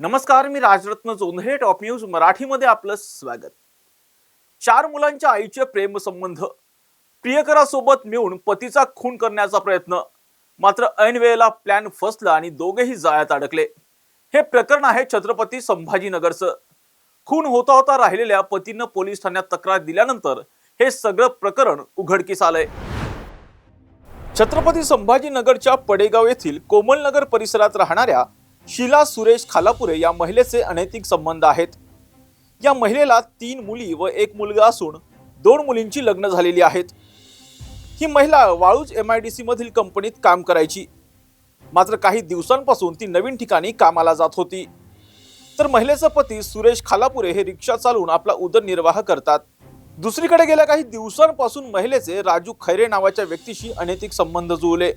नमस्कार मी Rajratna Jondhale top news मराठीमध्ये आपलं स्वागत. चार मुलांच्या आईचे प्रेमसंबंध प्रियकरासोबत मिळून पतीचा खून करण्याचा प्रयत्न. मात्र ऐन वेळेला प्लॅन फसला आणि दोघेही जाळ्यात अडकले. हे प्रकरण आहे छत्रपती संभाजीनगरचं. खून होता होता राहिलेल्या पतीनं पोलीस ठाण्यात तक्रार दिल्यानंतर हे सगळं प्रकरण उघडकीस आलंय. छत्रपती संभाजीनगरच्या पडेगाव येथील कोमलनगर परिसरात राहणाऱ्या शीला सुरेश खालापुरे या महिलेचे अनैतिक संबंध आहेत. या महिलेला तीन मुली व एक मुलगा असून दोन मुलींची लग्न झालेली आहेत. ही महिला Waluj M I D C मधील कंपनीत काम करायची. मात्र काही दिवसांपासून ती नवीन ठिकाणी कामाला जात होती. तर महिलेचा पती सुरेश खालापुरे हे रिक्षा चालवून आपला उदरनिर्वाह करतात. दुसरीकडे गेल्या काही दिवसांपासून महिलेचे राजू खैरे नावाच्या व्यक्तीशी अनैतिक संबंध जुळले.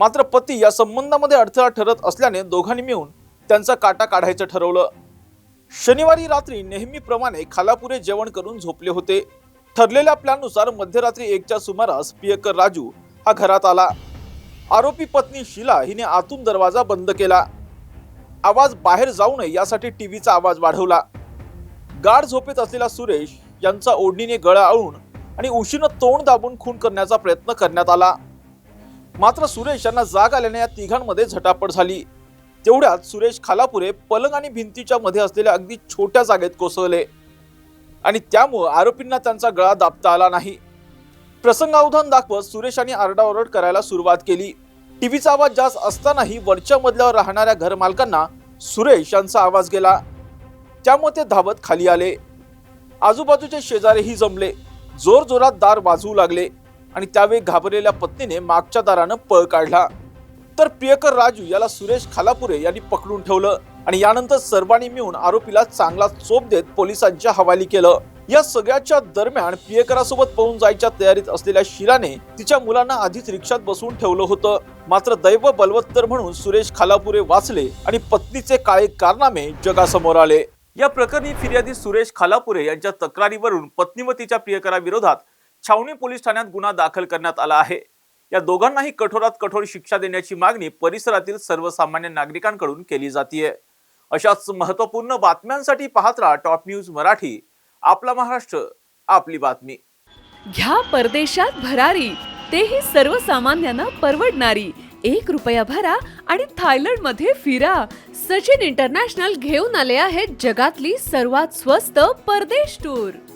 मात्र पती या संबंधामध्ये अडथळा ठरत असल्याने दोघांनी मिळून त्यांचा काटा काढायचं ठरवलं. शनिवारी रात्री नेहमीप्रमाणे खालापुरे जेवण करून झोपले होते. ठरलेल्या प्लॅननुसार मध्यरात्री एकच्या सुमारास पियकर राजू हा घरात आला. आरोपी पत्नी शिला हिने आतून दरवाजा बंद केला. आवाज बाहेर जाऊ नये यासाठी टीव्हीचा आवाज वाढवला. गाढ झोपेत असलेला सुरेश यांचा ओढणीने गळा आळून आणि उशीनं तोंड दाबून खून करण्याचा प्रयत्न करण्यात आला. मात्र सुरेश यांना जाग आल्याने या तिघांमध्ये झटापट झाली. तेवढ्यात सुरेश खालापुरे पलंग आणि भिंतीच्या मध्ये असलेल्या अगदी छोट्या जागेत कोसळले. आणि त्यामुळं आरोपींना त्यांचा गळा दाबता आला नाही. प्रसंगावधान दाखवत सुरेशांनी आरडाओरड करायला सुरुवात केली. टीव्हीचा आवाज जास्त असतानाही वरच्या मजल्यावर राहणाऱ्या घरमालकांना सुरेश यांचा आवाज गेला. त्यामुळे ते धावत खाली आले. आजूबाजूचे शेजारीही जमले. जोर जोरात दार वाजवू लागले. आणि त्यावेळी घाबरलेल्या पत्नीने मागच्या दारानं पळ काढला. तर प्रियकर राजू याला सुरेश खालापुरे यांनी पकडून ठेवलं आणि यानंतर सर्वांनी मिळून आरोपीला चांगला चोप देत पोलिसांच्या हवाली केलं. या सगळ्याच्या दरम्यान प्रियकरासोबत पळून जायच्या तयारीत असलेल्या शिराने तिच्या मुलांना आधीच रिक्षात बसवून ठेवलं होतं. मात्र दैव बलवत्तर म्हणून सुरेश खालापुरे वाचले आणि पत्नीचे काळे कारनामे जगासमोर आले. या प्रकरणी फिर्यादी सुरेश खालापुरे यांच्या तक्रारीवरून पत्नी व तिच्या प्रियकराविरोधात छावणी पोलीस ठाण्यात गुन्हा दाखल करण्यात आला आहे. या दोघांनाही कठोरात कठोर शिक्षा देण्याची मागणी परिसरातील सर्वसामान्य नागरिकांकडून केली जाते अशाच महत्त्वपूर्ण बातम्यांसाठी पाहत राहा टॉप न्यूज मराठी. आपला महाराष्ट्र आपली बातमी. घ्या परदेशात भरारी तेही सर्वसामान्यांना परवडणारी. एक रुपया भरा आणि थायलंडमध्ये फिरा. सचिन इंटरनॅशनल घेऊन आले आहेत जगातली सर्वात स्वस्त परदेश टूर.